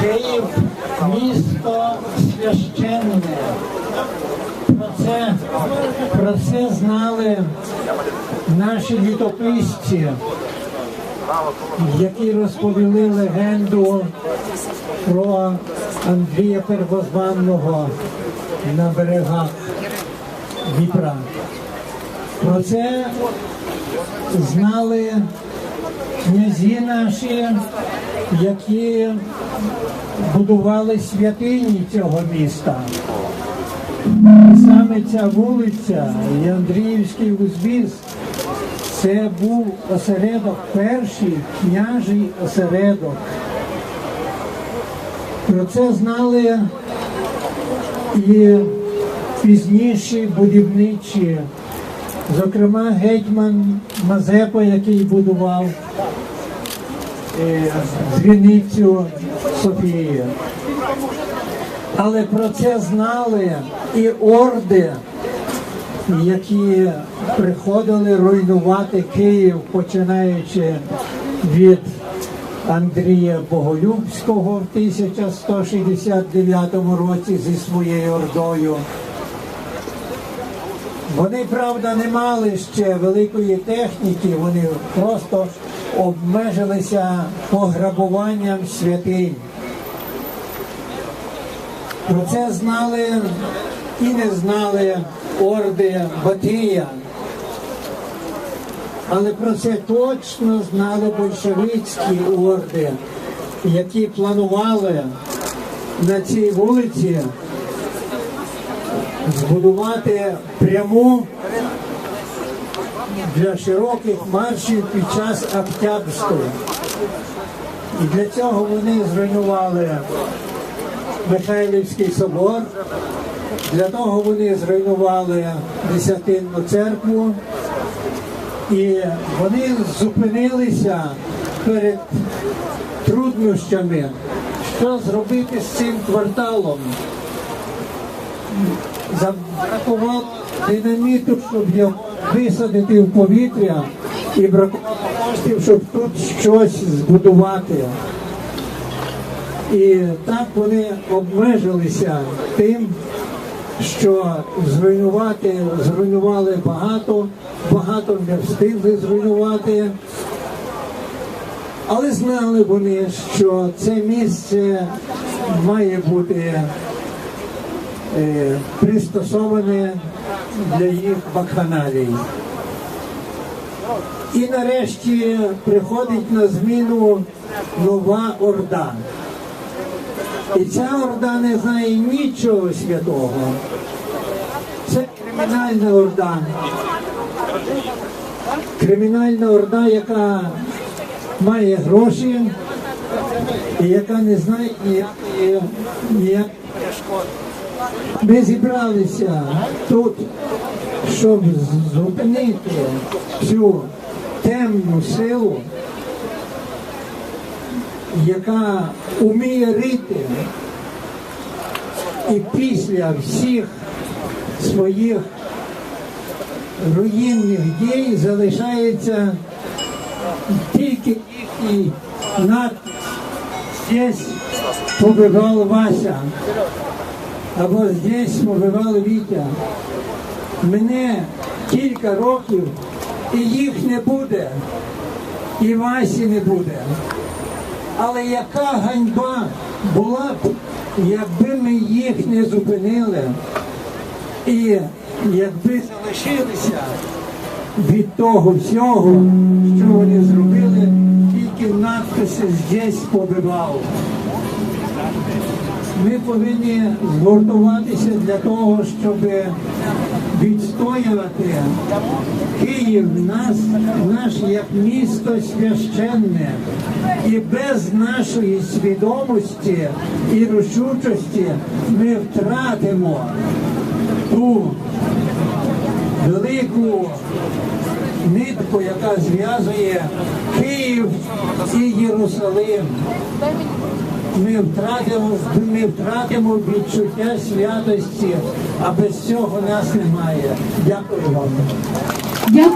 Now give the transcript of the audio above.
Київ місто священне. Про це, про це знали наші літописці, які розповіли легенду про Андрія Первозванного на берегах Дніпра. Про це знали князі наші, які будували святині цього міста. Саме ця вулиця і Андріївський узвіз це був осередок, перший княжий осередок. Про це знали і пізніші будівничі, зокрема гетьман Мазепа, який будував е, дзвіницю Софії. Але про це знали і орди, які приходили руйнувати Київ, починаючи від Андрія Боголюбського в 1169 році зі своєю ордою. Вони, правда, не мали ще великої техніки, вони просто обмежилися пограбуванням святинь. Про це знали і не знали орди Батия. Але про це точно знали большевицькі орди, які планували на цій вулиці збудувати пряму для широких маршів під час Октябрської. І для цього вони зруйнували Михайлівський собор, для того вони зруйнували Десятинну церкву, і вони зупинилися перед труднощами, що зробити з цим кварталом. Забракувало динаміту, щоб його висадити в повітря, і бракувало коштів, щоб тут щось збудувати. І так вони обмежилися тим, що зруйнувати, зруйнували багато, багато не встигли зруйнувати. Але знали вони, що це місце має бути пристосоване для їх вакханалій. І нарешті приходить на зміну нова орда. І ця орда не знає нічого святого. Це кримінальна орда. Кримінальна орда, яка має гроші і яка не знає ніякої ніякої. Ми зібралися тут, щоб зупинити цю темну силу, яка уміє рити. І після всіх своїх руїнних дій залишається тільки їхній надпис. «Здесь побивав Вася» або «Здесь побивав Вітя». Мене кілька років і їх не буде, і Васі не буде. Але яка ганьба була б, якби ми їх не зупинили і якби залишилися від того всього, що вони зробили, тільки надписи здесь побивав. Ми повинні згуртуватися для того, щоб відстоювати Київ, нас, наш як місто священне. І без нашої свідомості і рішучості ми втратимо ту велику нитку, яка зв'язує Київ і Єрусалим. Ми втратимо, ми втратимо відчуття святості, а без цього нас немає. Дякую вам. Дякую.